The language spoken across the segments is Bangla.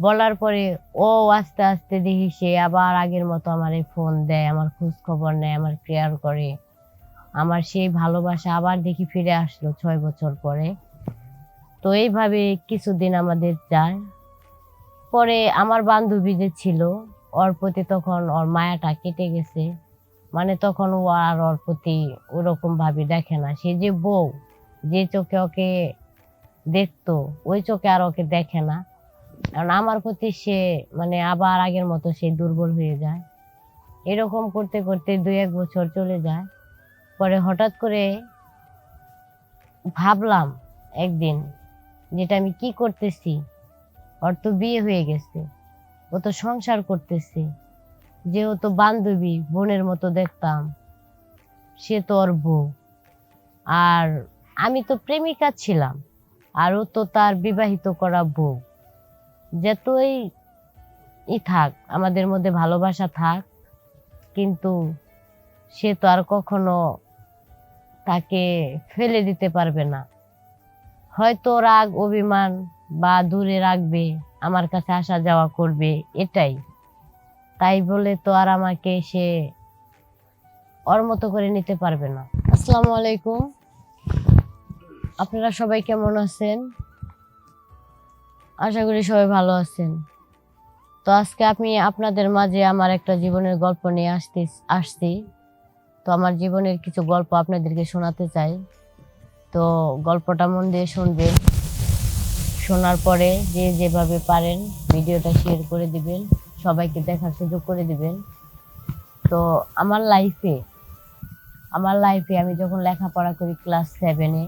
বলার পরে ও আস্তে আস্তে দেখি সে আবার আগের মতো আমার ফোন দেয়, আমার খোঁজ খবর নেয়, আমার কেয়ার করে। আমার সেই ভালোবাসা আবার দেখি ফিরে আসলো ছয় বছর পরে। তো এইভাবে কিছুদিন আমাদের যায়। পরে আমার বান্ধবী যে ছিল, ওর প্রতি তখন ওর মায়াটা কেটে গেছে। মানে তখন ও আর ওর প্রতি ওরকম ভাবে দেখে না। সে যে বউ, যে চোখে ওকে দেখতো, ওই চোখে আর ওকে দেখে না। কারণ আমার প্রতি সে মানে আবার আগের মতো সে দুর্বল হয়ে যায়। এরকম করতে করতে দুই এক বছর চলে যায়। পরে হঠাৎ করে ভাবলাম একদিন যেটা আমি কি করতেছি, ওর তো বিয়ে হয়ে গেছে, ও তো সংসার করতেছে, যে ও তো বান্ধবী, বোনের মতো দেখতাম, সে তো ওর বউ। আর আমি তো প্রেমিকা ছিলাম, আর ও তো তার বিবাহিত করা বউ। যতই ই থাক, আমাদের মধ্যে ভালোবাসা থাক, কিন্তু সে তো আর কখনো তাকে ফেলে দিতে পারবে না। হয়তো রাগ, অভিমান বা দূরে রাখবে, আমার কাছে আসা যাওয়া করবে, এটাই। তাই বলে তো আর আমাকে সে ওর মতো করে নিতে পারবে না। আসসালামু আলাইকুম। আপনারা সবাই কেমন আছেন? আশা করি সবাই ভালো আছেন। তো আজকে আমি আপনাদের মাঝে আমার একটা জীবনের গল্প নিয়ে আসতে, আসছি। তো আমার জীবনের কিছু গল্প আপনাদেরকে শোনাতে চাই। তো গল্পটা মন দিয়ে শুনবেন। শোনার পরে যে যেভাবে পারেন ভিডিওটা শেয়ার করে দিবেন, সবাইকে দেখার সুযোগ করে দিবেন। তো আমার লাইফে আমার লাইফে আমি যখন লেখাপড়া করি ক্লাস সেভেনে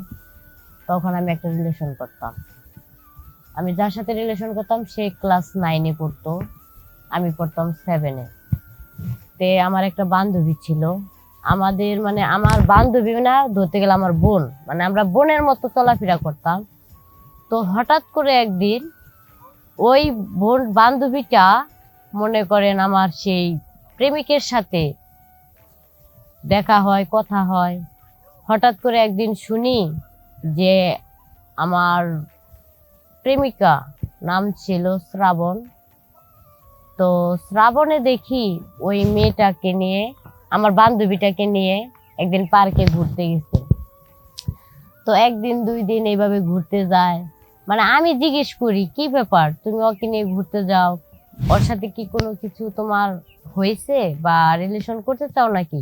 তখন আমি একটা রিলেশন করতাম। আমি যার সাথে রিলেশন করতাম, সে ক্লাস নাইনে পড়তো, আমি পড়তাম সেভেনে তে আমার একটা বান্ধবী ছিল। আমাদের মানে আমার বান্ধবী না, ধরতে গেলে আমার বোন। মানে আমরা বোনের মতো চলাফেরা করতাম। তো হঠাৎ করে একদিন ওই বোন, বান্ধবীটা মনে করেন আমার সেই প্রেমিকের সাথে দেখা হয়, কথা হয়। হঠাৎ করে একদিন শুনি যে আমার প্রেমিকা, নাম ছিল শ্রাবণ। তো শ্রাবণে দেখি ওই মেয়েটাকে নিয়ে, আমার বান্ধবীটাকে নিয়ে একদিন পার্কে ঘুরতে গেছে। তো একদিন, দুই দিন এইভাবে ঘুরতে যায়। মানে আমি জিজ্ঞেস করি, কি ব্যাপার? তুমি ওকে নিয়ে ঘুরতে যাও। ওর সাথে কি কোনো কিছু তোমার হয়েছে বা রিলেশন করতে চাও নাকি?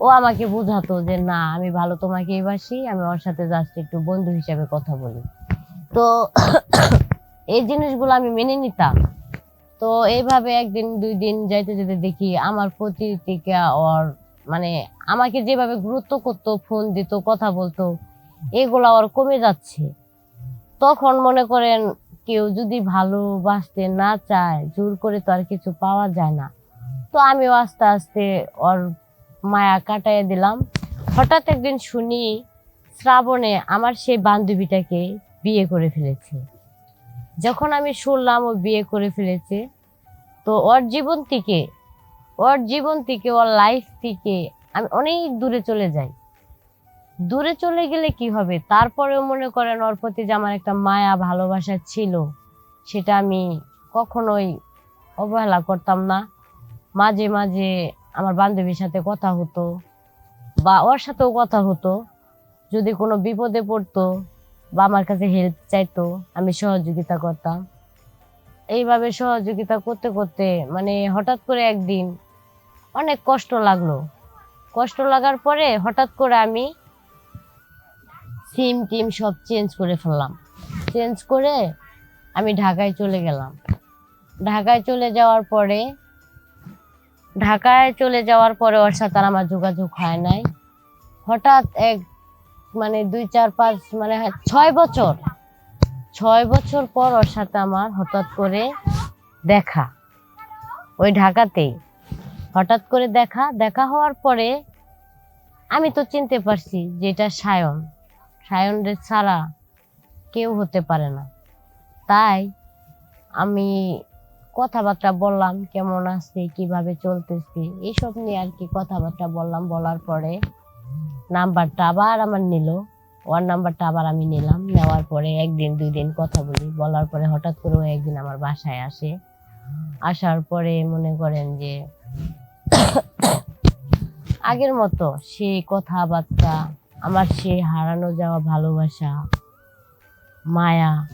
ও আমাকে বোঝাতো যে, না, আমি ভালো তোমাকে বাসি, আমি ওর সাথে জাস্ট একটু বন্ধু হিসাবে কথা বলি। তো এই জিনিসগুলো আমি মেনে নিতাম। তো এইভাবে একদিন দুই দিন যাইতে যেতে দেখি আমার প্রতি থেকে ওর মানে আমাকে যেভাবে গুরুত্ব করতো, ফোন দিত, কথা বলতো, এগুলো ওর কমে যাচ্ছে। তখন মনে করেন কেউ যদি ভালোবাসতে না চায়, জোর করে তো আর কিছু পাওয়া যায় না। তো আমিও আস্তে আস্তে ওর মায়া কাটাইয়ে দিলাম। হঠাৎ একদিন শুনি শ্রাবণে আমার সেই বান্ধবীটাকে বিয়ে করে ফেলেছে। যখন আমি শুনলাম ও বিয়ে করে ফেলেছে, তো ওর জীবন থেকে, ওর জীবন থেকে, ওর লাইফ থেকে আমি অনেক দূরে চলে যাই। দূরে চলে গেলে কি হবে? তারপরেও মনে করেন ওর প্রতি যে আমার একটা মায়া, ভালোবাসা ছিল, সেটা আমি কখনোই অবহেলা করতাম না। মাঝে মাঝে আমার বান্ধবীর সাথে কথা হতো বা ওর সাথেও কথা হতো। যদি কোনো বিপদে পড়তো বা আমার কাছে হেল্প চাইতো, আমি সহযোগিতা করতাম। এইভাবে সহযোগিতা করতে করতে মানে হঠাৎ করে একদিন অনেক কষ্ট লাগল। কষ্ট লাগার পরে হঠাৎ করে আমি সিম টিম সব চেঞ্জ করে ফেললাম। চেঞ্জ করে আমি ঢাকায় চলে গেলাম। ঢাকায় চলে যাওয়ার পরে, ঢাকায় চলে যাওয়ার পরে ওর সাথে আমার যোগাযোগ হয় নাই। হঠাৎ এক মানে দুই চার পাঁচ মানে হ্যাঁ, ছয় বছর। ছয় বছর পর ওর সাথে আমার হঠাৎ করে দেখা। ওই ঢাকাতেই। হঠাৎ করে দেখা দেখা হওয়ার পরে আমি তো চিনতে পারছি যে এটা সায়ন। সায়নের ছাড়া কেউ হতে পারে না। তাই আমি কথাবার্তা বললাম কেমন আছে কীভাবে চলতেছে এইসব নিয়ে আর কি কথাবার্তা বললাম বলার পরে নাম্বারটা আবার আমার নিল। ওর নাম্বারটা আবার আমি নিলাম। নেওয়ার পরে একদিন, দুই দিন কথা বলি। বলার পরে হঠাৎ করে একদিন আমার বাসায় আসে। আসার পরে মনে করেন যে আগের মতো সেই কথাবার্তা, আমার সে হারানো যাওয়া ভালোবাসা, মায়া,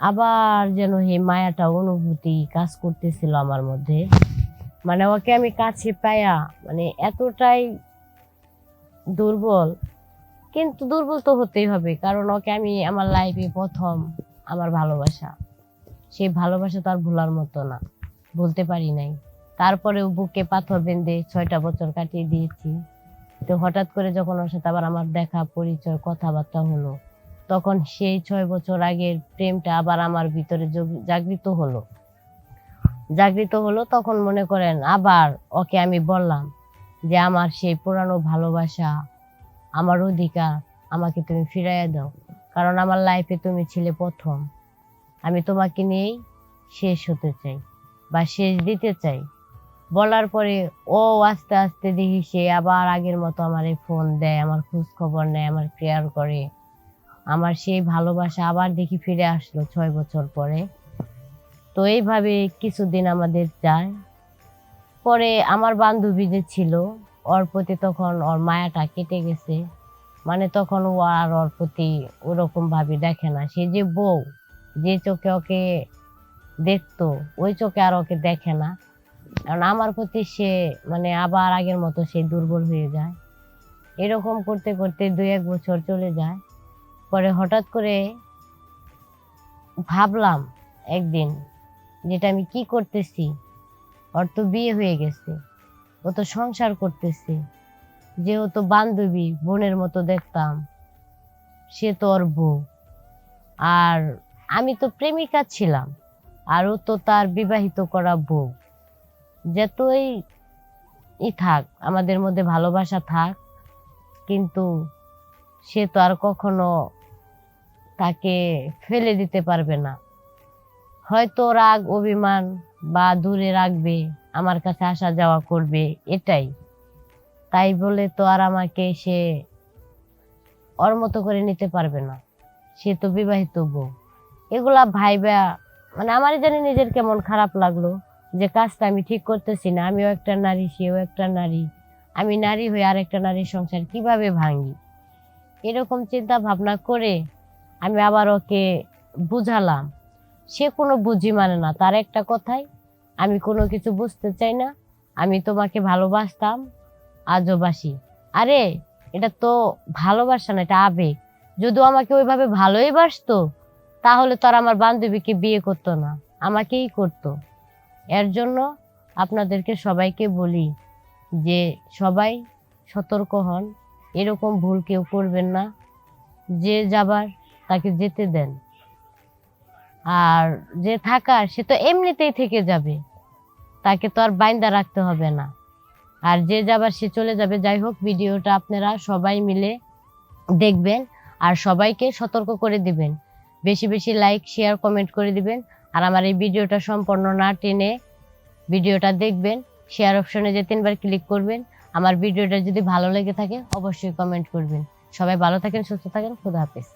আবার যেন এই মায়াটা অনুভূতি কাজ করতেছিল আমার মধ্যে। মানে ওকে আমি কাছে পায়া মানে এতটাই দুর্বল। কিন্তু দুর্বল তো হতেই হবে, কারণ ওকে আমি আমার লাইফে প্রথম আমার ভালোবাসা। সেই ভালোবাসা তো আর ভোলার মতো না বলতে পারি নাই। তারপরেও বুকে পাথর বেঁধে ছয়টা বছর কাটিয়ে দিয়েছি। তো হঠাৎ করে যখন ওর সাথে আবার আমার দেখা, পরিচয়, কথাবার্তা হলো, তখন সেই ছয় বছর আগের প্রেমটা আবার আমার ভিতরে জাগৃত হলো। জাগৃত হলো তখন মনে করেন আবার ওকে আমি বললাম যে আমার সেই পুরানো ভালোবাসা, আমার অধিকার আমাকে তুমি ফিরাইয়া দাও। কারণ আমার লাইফে তুমি ছিলে প্রথম। আমি তোমাকে নিয়েই শেষ হতে চাই বা শেষ দিতে চাই। বলার পরে ও আস্তে আস্তে দেখি সে আবার আগের মতো আমার এই ফোন দেয়, আমার খোঁজ খবর নেয়, আমার কেয়ার করে। আমার সেই ভালোবাসা আবার দেখি ফিরে আসলো ছয় বছর পরে। তো এইভাবে কিছুদিন আমাদের যায়। পরে আমার বান্ধবী যে ছিল, ওর প্রতি তখন ওর মায়াটা কেটে গেছে। মানে তখন ও আর ওর প্রতি ওরকম ভাবে দেখে না। সে যে বউ, যে চোখে ওকে দেখতো, ওই চোখে আর ওকে দেখে না। কারণ আমার প্রতি সে মানে আবার আগের মতো সে দুর্বল হয়ে যায়। এরকম করতে করতে দুই এক বছর চলে যায়। পরে হঠাৎ করে ভাবলাম একদিন, যেটা আমি কি করতেছি ওর তো বিয়ে হয়ে গেছে। ও তো সংসার করতেছে। যেহেতু বান্ধবী, বোনের মতো দেখতাম। সে তো ওর বউ। আর আমি তো প্রেমিকা ছিলাম। আর ও তো তার বিবাহিত করা বউ। যতই ই থাক, আমাদের মধ্যে ভালোবাসা থাক। কিন্তু সে তো আর কখনো তাকে ফেলে দিতে পারবে না। হয়তো রাগ, অভিমান বা দূরে রাখবে, আমার কাছে আসা যাওয়া করবে, এটাই। তাই বলে তো আর আমাকে সে ওর মতো করে নিতে পারবে না। সে তো বিবাহিত বউ। এগুলা ভাইবা মানে আমারই জানি নিজের কেমন খারাপ লাগল, যে কাজটা আমি ঠিক করতেছি না, আমিও একটা নারী, সেও একটা নারী, আমি নারী হয়ে আর একটা নারীর সংসার কীভাবে ভাঙি? এরকম চিন্তা ভাবনা করে আমি আবার ওকে বুঝালাম। সে কোনো বুঝি মানে না, তার একটা কথাই আমি কোনো কিছু বুঝতে চাই না। আমি তোমাকে ভালোবাসতাম, আজও বাসি। আরে, এটা তো ভালোবাসা না, এটা আবেগ। যদিও আমাকে ওইভাবে ভালোই বাসতো, তাহলে তো আর আমার বান্ধবীকে বিয়ে করতো না, আমাকেই করতো। এর জন্য আপনাদেরকে সবাইকে বলি যে, সবাই সতর্ক হন, এরকম ভুল কেউ করবেন না। যে যাবার, তাকে যেতে দেন। আর যে থাকার সে তো এমনিতেই থেকে যাবে। তাকে তো আর বাইন্দা রাখতে হবে না। আর যে যাবার সে চলে যাবে, যাই হোক, ভিডিওটা আপনারা সবাই মিলে দেখবেন আর সবাইকে সতর্ক করে দিবেন। বেশি বেশি লাইক শেয়ার কমেন্ট করে দিবেন। আর আমার এই ভিডিওটা সম্পূর্ণ না টেনে ভিডিওটা দেখবেন। শেয়ার অপশনে যে তিনবার ক্লিক করবেন। আমার ভিডিওটা যদি ভালো লেগে থাকে, অবশ্যই কমেন্ট করবেন। সবাই ভালো থাকেন, সুস্থ থাকেন। খুদা হাফেজ।